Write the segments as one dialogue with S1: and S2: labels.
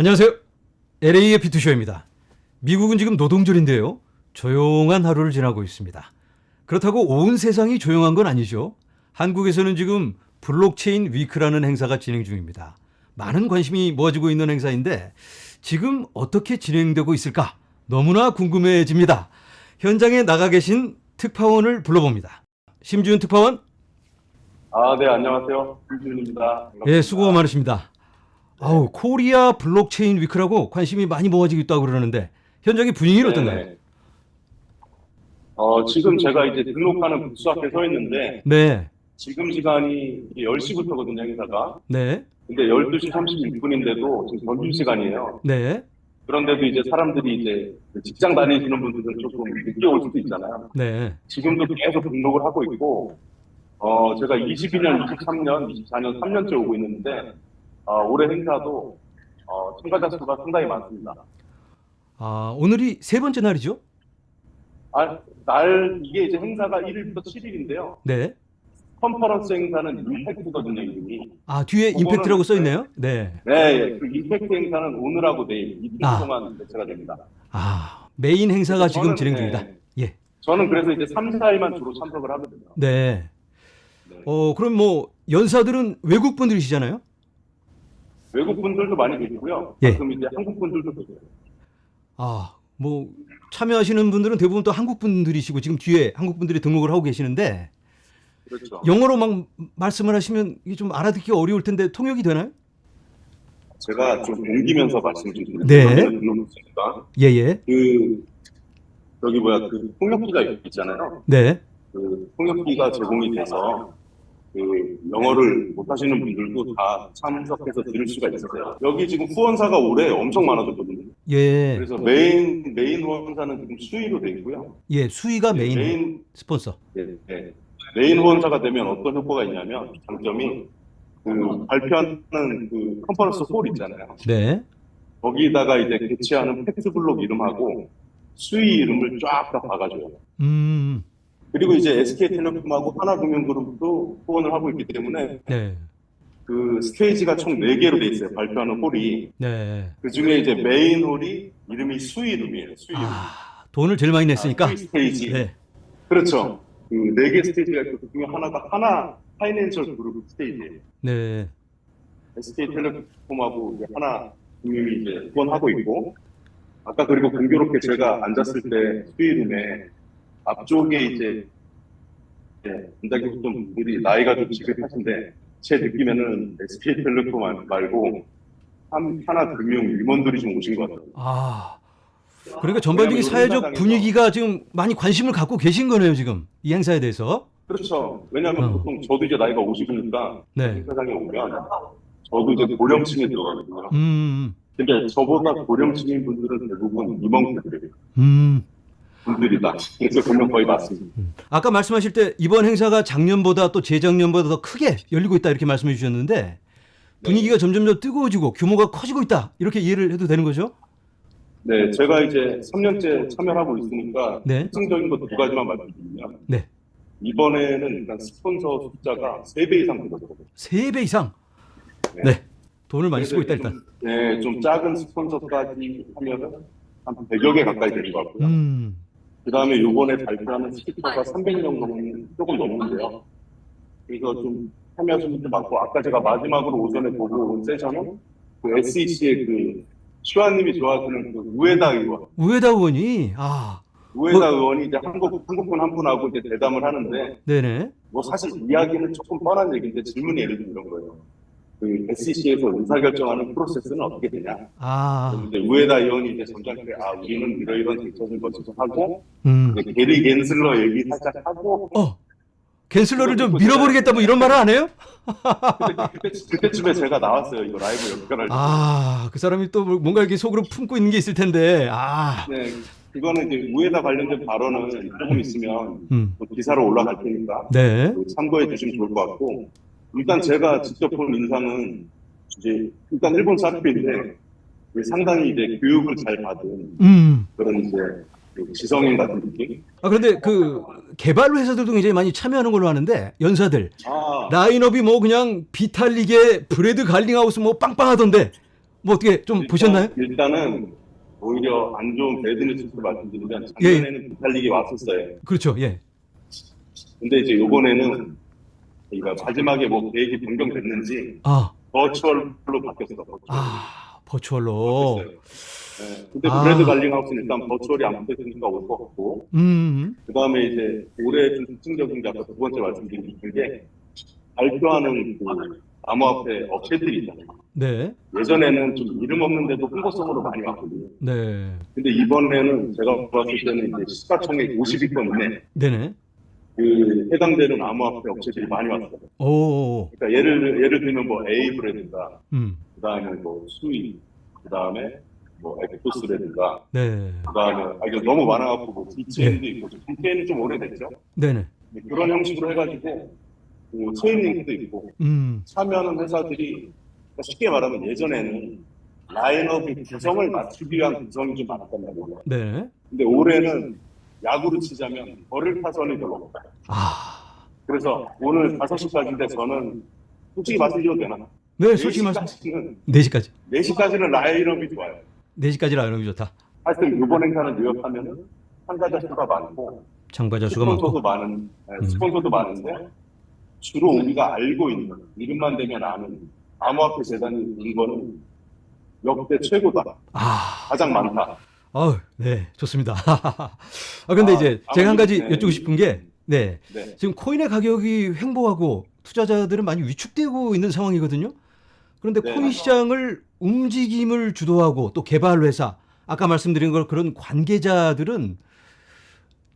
S1: 안녕하세요. LA의 비투쇼입니다. 미국은 지금 노동절인데요. 조용한 하루를 지나고 있습니다. 그렇다고 온 세상이 조용한 건 아니죠. 한국에서는 지금 블록체인 위크라는 행사가 진행 중입니다. 많은 관심이 모아지고 있는 행사인데 지금 어떻게 진행되고 있을까? 너무나 궁금해집니다. 현장에 나가 계신 특파원을 불러봅니다. 심지훈 특파원,
S2: 아, 네, 안녕하세요. 김준입니다.
S1: 예, 수고 많으십니다. 아우, 코리아 블록체인 위크라고 관심이 많이 모아지고 있다고 그러는데 현장의 분위기 는 어떤가요?
S2: 네. 어, 지금 제가 이제 등록하는 부스 앞에 서 있는데,
S1: 네,
S2: 지금 시간이 10시부터거든요, 행사가.
S1: 네,
S2: 근데 12시 36분인데도 지금 점심 시간이에요.
S1: 네,
S2: 그런데도 이제 사람들이 이제 직장 다니시는 분들은 조금 늦게 올 수도 있잖아요.
S1: 네.
S2: 지금도 계속 등록을 하고 있고, 어, 제가 22년, 23년, 24년, 3년째 오고 있는데, 어, 올해 행사도 어, 참가자 수가 상당히 많습니다.
S1: 아, 오늘이 세 번째 날이죠?
S2: 아, 날, 이게 이제 행사가 1일부터 7일인데요.
S1: 네.
S2: 컨퍼런스 행사는 임팩트거든요, 이름이.
S1: 아, 뒤에
S2: 그거는-
S1: 임팩트라고 써 있네요. 네.
S2: 네, 그 임팩트 행사는 오늘하고 내일, 이틀
S1: 아.
S2: 동안 개최가 됩니다.
S1: 아, 메인 행사가 지금
S2: 저는,
S1: 진행
S2: 네,
S1: 중이다. 예.
S2: 저는 그래서 이제 3, 4일만 주로 참석을 하거든요.
S1: 네.
S2: 네.
S1: 어, 그럼 뭐 연사들은 외국 분들이시잖아요?
S2: 외국 분들도 많이 계시고요.
S1: 예.
S2: 가끔 이제 한국 분들도 계세요.
S1: 아, 뭐 참여하시는 분들은 대부분 또 한국 분들이시고 지금 뒤에 한국 분들이 등록을 하고 계시는데
S2: 그렇죠.
S1: 영어로 막 말씀을 하시면 이게 좀 알아듣기 어려울 텐데 통역이 되나요?
S2: 제가 좀 옮기면서 말씀 좀 드릴게요.
S1: 네. 예, 예.
S2: 그, 여기 뭐야, 그 통역기가 있잖아요.
S1: 네.
S2: 그 통역기가 제공이 돼서 그 영어를 못하시는 분들도 다 참석해서 들을 수가 있어요. 여기 지금 후원사가 올해 엄청 많아졌거든요.
S1: 예.
S2: 그래서 메인 메인 후원사는 지금 수의로 돼 있고요.
S1: 예, 수위가 메인
S2: 메인
S1: 스폰서.
S2: 예, 예. 메인 후원사가 되면 어떤 효과가 있냐면 장점이 그 발표하는 그 컨퍼런스 홀 있잖아요.
S1: 네.
S2: 거기다가 이제 개최하는 팩트 블록 이름하고 수의 이름을 쫙다 박아줘요.
S1: 음.
S2: 그리고 이제 SK텔레콤하고 하나금융그룹도 후원을 하고 있기 때문에
S1: 네.
S2: 그 스테이지가 총 4개로 돼 있어요. 발표하는 홀이.
S1: 네.
S2: 그 중에 이제 메인 홀이 이름이. 수의 이름.
S1: 아, 돈을 제일 많이 냈으니까.
S2: 수의 스테이지.
S1: 네.
S2: 그렇죠. 그 4개 스테이지가 있고 그 중에 하나가 하나 파이낸셜 그룹 스테이지예요.
S1: 네.
S2: SK텔레콤하고 이제 하나 금융이 이제 후원하고 있고 아까 그리고 공교롭게 제가 앉았을 때 수의룸에 앞쪽에 이제 원장님 분 분들이 나이가 좀 지긋하신데 제 느낌에는 SK텔레콤 말고 한, 하나 금융 임원들이 좀 오신 것 같아요.
S1: 아. 그러니까 전반적인 사회적 분위기가 지금 많이 관심을 갖고 계신 거네요, 지금. 이 행사에 대해서.
S2: 그렇죠. 왜냐하면
S1: 어.
S2: 보통 저도 이제 나이가 50이니까
S1: 네.
S2: 행사장에 오면 저도 이제 고령층에 들어가거든요.
S1: 음.
S2: 근데 저보다 고령층인 분들은 대부분 임원분들이에요.
S1: 음.
S2: 분들이다. 그래서 보면 거의 맞습니다.
S1: 아까 말씀하실 때 이번 행사가 작년보다 또 재작년보다 더 크게 열리고 있다 이렇게 말씀해 주셨는데 분위기가 점점 더 뜨거워지고 규모가 커지고 있다 이렇게 이해를 해도 되는 거죠?
S2: 네, 제가 이제 3년째 참여하고 있으니까
S1: 네.
S2: 특징적인 것 두 가지만 말씀드리면
S1: 네.
S2: 이번에는 일단 스폰서 숫자가 3배 이상 늘었거든요.
S1: 세배 이상.
S2: 네.
S1: 네. 돈을 많이 쓰고 있다 일단.
S2: 좀, 네, 좀 작은 스폰서까지 하면은 한 100여 개 가까이 되는 것 같고요.
S1: 음.
S2: 그 다음에 요번에 발표하는 스피커가 300명 넘는, 조금 넘는데요. 그래서 좀 참여하시는 분들 많고, 아까 제가 마지막으로 오전에 보고 온 세션은 그 SEC의 그, 슈아님이 좋아하시는 그 우에다 의원.
S1: 우에다 의원이 아
S2: 우에다 의원이 이제 한국, 한국분 한 분하고 이제 대담을 하는데,
S1: 네네.
S2: 뭐 사실 이야기는 조금 뻔한 얘기인데 질문이 예를 들면 이런 거예요. 그 SEC에서 의사결정하는 프로세스는 어떻게 되냐?
S1: 아.
S2: 이제 우에다 의원이 이제 점잖게 아 우리는 이러이런 대처를 거쳐서 하고
S1: 음.
S2: 이제 게리 겐슬러 얘기 살짝 하고
S1: 어. 겐슬러를 좀 밀어버리겠다 뭐 이런 말을 안 해요?
S2: 그때, 그때 쯤에 제가 나왔어요 이거 라이브 연결할 때.
S1: 아, 그 사람이 또 뭔가 이렇게 속으로 품고 있는 게 있을 텐데. 아.
S2: 네, 그거는 이제 우에다 관련된 발언은 조금 있으면
S1: 음.
S2: 또 기사로 올라갈 테니까
S1: 네.
S2: 참고해 주시면 좋을 것 같고 일단 제가 직접 본 인상은 이제 일단 일본 사람인데 상당히 이제 교육을 잘 받은
S1: 음.
S2: 그런 이제 그 지성인 같은 느낌.
S1: 아 그런데 그 개발 회사들도 굉장히 많이 참여하는 걸로 아는데 연사들
S2: 아,
S1: 라인업이 뭐 그냥 비탈리게 브레드 갈링하우스 뭐 빵빵하던데 뭐 어떻게 좀 보셨나요?
S2: 일단은 오히려 안 좋은 배드 뉴스를 말씀드리면
S1: 예.
S2: 작년에는 비탈릭이 왔었어요.
S1: 그렇죠. 예.
S2: 근데 이제 요번에는 그러니까 마지막에 뭐 계획이 변경됐는지
S1: 아,
S2: 버추얼로 바뀌었어. 버추얼.
S1: 아, 버추얼로.
S2: 바뀌었어요. 네. 근데
S1: 아.
S2: 브래드 갈링하우스는 일단 버추얼이 안 붙었으니까 올 것 같고
S1: 음,
S2: 그 다음에 이제 올해 좀 특징적인 게 아까 두 번째 말씀드린 게 발표하는 그 암호화폐 업체들이 있잖아요.
S1: 네,
S2: 예전에는 좀 이름 없는데도 홍보성으로 많이 왔거든요.
S1: 네,
S2: 근데 이번에는 제가 봤을 때는 이제 시가총액 50위권 이내
S1: 네네.
S2: 그 해당되는 암호화폐 업체들이 많이 왔어요.
S1: 오,
S2: 그러니까 예를 예를 들면 뭐 A 브랜드가
S1: 음,
S2: 그다음에 뭐 수이 그다음에 뭐 엑토스라든가
S1: 네,
S2: 그다음에 아 이거 너무 많아갖고 뭐 DCN도 있고 DCN은 좀 오래됐죠.
S1: 네네.
S2: 네, 그런 형식으로 해가지고 그 체인 링크도 있고
S1: 음,
S2: 참여하는 회사들이 그러니까 쉽게 말하면 예전에는 라인업의 구성을 맞추기 위한 구성이 좀 많았단 말이에요.
S1: 네.
S2: 근데 올해는 야구로 치자면 벌을 타선이 별로 없어요.
S1: 아,
S2: 그래서 오늘 5시까지인데 저는 솔직히 말씀드려도 되나?
S1: 네, 솔직히 말씀.
S2: 4시까지는,
S1: 4시까지.
S2: 4시까지는 라인업이 좋아요.
S1: 4시까지 라이언이 좋다.
S2: 하여튼 이번 행사는 요약하면은 참가자 수가 많고
S1: 참가자 수가 많고.
S2: 스폰서도 많은 네,
S1: 음.
S2: 스폰서도 많은데 주로 우리가 알고 있는 이름만 되면 아는 암호화폐 재단이 인 거는 역대 최고다.
S1: 아,
S2: 가장 많다.
S1: 아우, 네, 좋습니다. 아, 근데
S2: 아,
S1: 이제 제가 한 가지
S2: 아무래도,
S1: 여쭙고 싶은 게, 네,
S2: 네.
S1: 지금 코인의 가격이 횡보하고 투자자들은 많이 위축되고 있는 상황이거든요. 그런데
S2: 네.
S1: 코인 시장을 움직임을 주도하고 또 개발 회사, 아까 말씀드린 걸 그런 관계자들은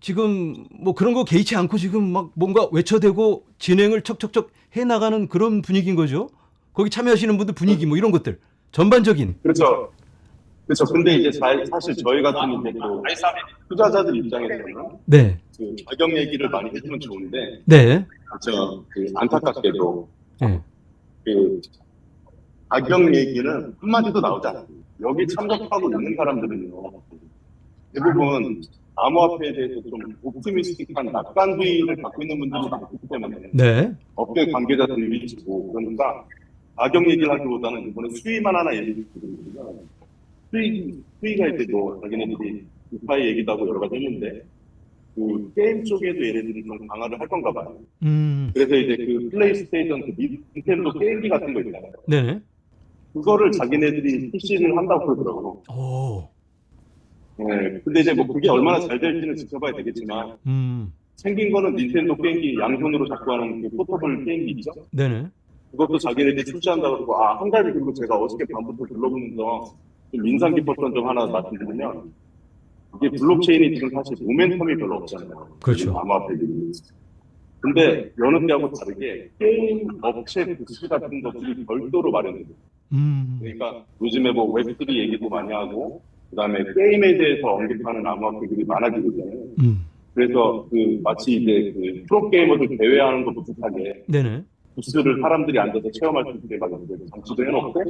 S1: 지금 뭐 그런 거 개의치 않고 지금 막 뭔가 외쳐대고 진행을 척척척 해 나가는 그런 분위기인 거죠. 거기 참여하시는 분들 분위기 뭐 이런 것들 전반적인
S2: 그렇죠. 그렇죠. 근데 이제 사- 사실 저희 같은 이제 또 투자자들 입장에서는
S1: 네,
S2: 그 가격 얘기를 많이 해주면 좋은데
S1: 네,
S2: 저그 안타깝게도
S1: 네,
S2: 그 가격 얘기는 한마디도 나오지 않아요. 여기 참석하고 있는 사람들은요. 대부분 암호화폐에 대해서 좀 옵티미스틱한 낙관주의를 갖고 있는 분들이 많기 때문에
S1: 네,
S2: 업계 관계자들이 위주고 그러니까 가격 얘기를 하기보다는 이번에 수위만 하나 얘기를 드리거든요. 수위, 수위가 이제 뭐 자기네들이 우파의 얘기도 하고 여러 가지 했는데 그 게임 쪽에도 얘네들이 좀 강화를 할 건가 봐요.
S1: 음,
S2: 그래서 이제 그 플레이스테이션 그 닌텐도 게임기 같은 거 있잖아요.
S1: 네네,
S2: 그거를 자기네들이 PC를 한다고 그러더라고요.
S1: 오,
S2: 네. 근데 이제 뭐 그게 얼마나 잘 될지는 지켜봐야 되겠지만
S1: 음,
S2: 생긴 거는 닌텐도 게임기 양손으로 잡고 하는 그 포터블 게임기 있죠?
S1: 네네,
S2: 그것도 자기네들이 출시한다고 그러고 아 한 가지 그리고 제가 어저께 밤부터 둘러보면서 좀 인상 깊었던 점 하나 말씀드리면 이게 블록체인이 지금 사실 모멘텀이 별로 없잖아요.
S1: 그렇죠.
S2: 암호화폐들이. 근데 여느 때하고 다르게 게임 업체 부스 같은 것들이 별도로 마련돼요.
S1: 음,
S2: 그러니까 요즘에 뭐 웹3 얘기도 많이 하고 그다음에 게임에 대해서 언급하는 암호화폐들이 많아지고 있잖아요.
S1: 음,
S2: 그래서 그 마치 이제 그 프로 게이머들 대회하는 것 비슷하게
S1: 네네,
S2: 부스를 사람들이 앉아서 체험할 수 있게 막 이제 장치도 해놓고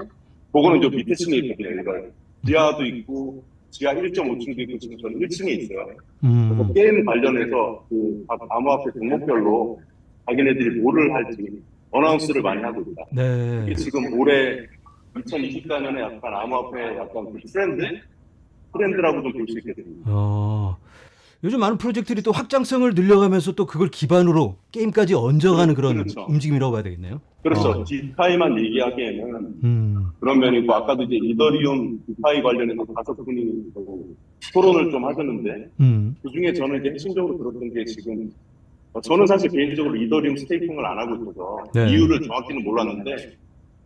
S2: 그거는 저 밑에 층에 있거든요. 그러니까 지하도 있고 지하 1.5층도 있고 지금 저는 1층에 있어요.
S1: 음,
S2: 그래서 게임 관련해서 그 각 암호화폐 종목별로 자기네들이 뭐를 할지 어나운스를 많이 하고 있다.
S1: 네,
S2: 이게 지금 올해 2024년에 약간 암호화폐 약간 그 트렌드? 트렌드라고 좀 볼 수 있겠습니다.
S1: 어, 요즘 많은 프로젝트들이 또 확장성을 늘려가면서 또 그걸 기반으로 게임까지 얹어가는 그런
S2: 그렇죠.
S1: 움직임이라고 봐야 되겠네요.
S2: 그렇죠.
S1: 어.
S2: 디파이만 얘기하기에는
S1: 음,
S2: 그런 면이 있고 아까도 이제 이더리움 디파이 관련해서 다섯 분이 그 토론을 좀 하셨는데
S1: 음,
S2: 그 중에 저는 이제 핵심적으로 들었던 게 지금 어, 저는 사실 개인적으로 이더리움 스테이킹을 안 하고 있어서
S1: 네.
S2: 이유를 정확히는 몰랐는데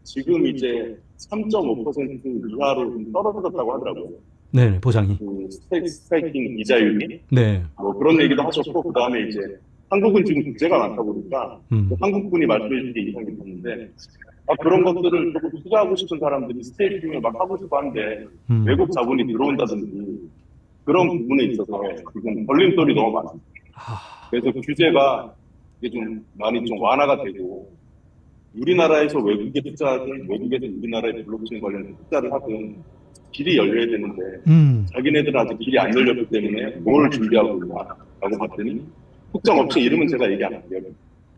S2: 지금 이제 3.5% 이하로 좀 떨어졌다고 하더라고요.
S1: 네네, 보상이.
S2: 그 스테, 스테이킹 이자율이
S1: 네,
S2: 뭐 그런 얘기도 하셨고 그 다음에 이제 한국은 지금 국제가 많다 보니까
S1: 음,
S2: 그 한국분이 말씀해 주신 게 인상 깊었는데 아, 그런 것들을 조금 투자하고 싶은 사람들이 스테이킹을 막 하고 싶어 하는데
S1: 음,
S2: 외국 자본이 들어온다든지 그런 부분에 있어서 지금 걸림돌이 너무.
S1: 아,
S2: 그래서 규제가 이게 좀 많이 좀 완화가 되고 우리나라에서 외국에 투자하든 외국에서 우리나라에 블록체인 관련 투자를 하든 길이 열려야 되는데
S1: 음,
S2: 자기네들은 아직 길이 안 열렸기 때문에 뭘 준비하고 있나라고 봤더니 특정 업체 이름은 제가 얘기 안 할게요.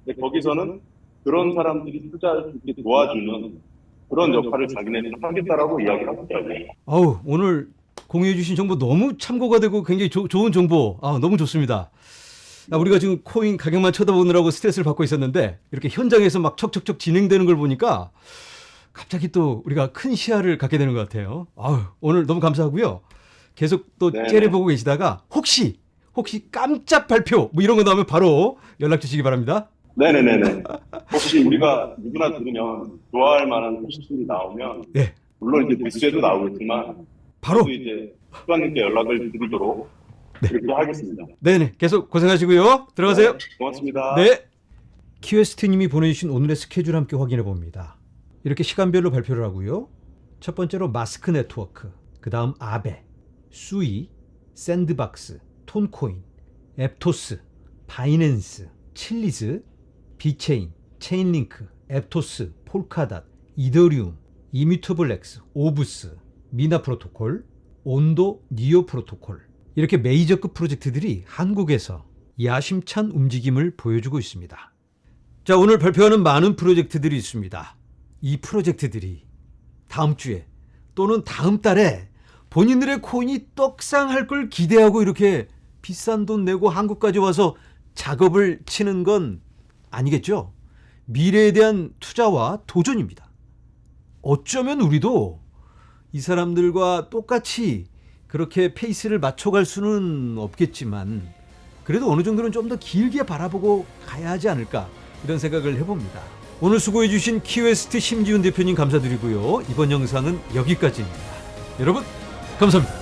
S2: 근데 거기서는 그런 사람들이 투자할 수 있게 도와주는 그런 역할을 자기네들은 하겠다라고 이야기를 하더라고요.
S1: 아우 오늘 공유해 주신 정보 너무 참고가 되고 굉장히 조- 좋은 정보 아 너무 좋습니다. 아, 우리가 지금 코인 가격만 쳐다보느라고 스트레스를 받고 있었는데 이렇게 현장에서 막 척척척 진행되는 걸 보니까 갑자기 또 우리가 큰 시야를 갖게 되는 것 같아요. 아유 오늘 너무 감사하고요. 계속 또
S2: 네.
S1: 째려보고 계시다가 혹시 혹시 깜짝 발표 뭐 이런 거 나오면 바로 연락 주시기 바랍니다.
S2: 네네네네. 혹시 우리가 누구나 들으면 좋아할 만한 소식들이 나오면
S1: 예,
S2: 물론 이제 뉴스에도 나오겠지만
S1: 바로
S2: 저도 이제 수관님께 연락을 드리도록 그렇게 하겠습니다.
S1: 네네 계속 고생하시고요. 들어가세요.
S2: 네, 고맙습니다.
S1: 네. 키웨스트님이 보내주신 오늘의 스케줄 함께 확인해 봅니다. 이렇게 시간별로 발표를 하고요. 첫 번째로 마스크 네트워크, 그 다음 아베, 수이, 샌드박스, 톤코인, 앱토스, 바이낸스, 칠리즈, 비체인, 체인링크, 앱토스, 폴카닷, 이더리움, 이뮤터블렉스, 오브스, 미나 프로토콜, 온도 니오 프로토콜 이렇게 메이저급 프로젝트들이 한국에서 야심찬 움직임을 보여주고 있습니다. 자, 오늘 발표하는 많은 프로젝트들이 있습니다. 이 프로젝트들이 다음 주에 또는 다음 달에 본인들의 코인이 떡상할 걸 기대하고 이렇게 비싼 돈 내고 한국까지 와서 작업을 치는 건 아니겠죠? 미래에 대한 투자와 도전입니다. 어쩌면 우리도 이 사람들과 똑같이 그렇게 페이스를 맞춰갈 수는 없겠지만 그래도 어느 정도는 좀 더 길게 바라보고 가야 하지 않을까 이런 생각을 해봅니다. 오늘 수고해주신 키웨스트 심지훈 대표님 감사드리고요. 이번 영상은 여기까지입니다. 여러분 감사합니다.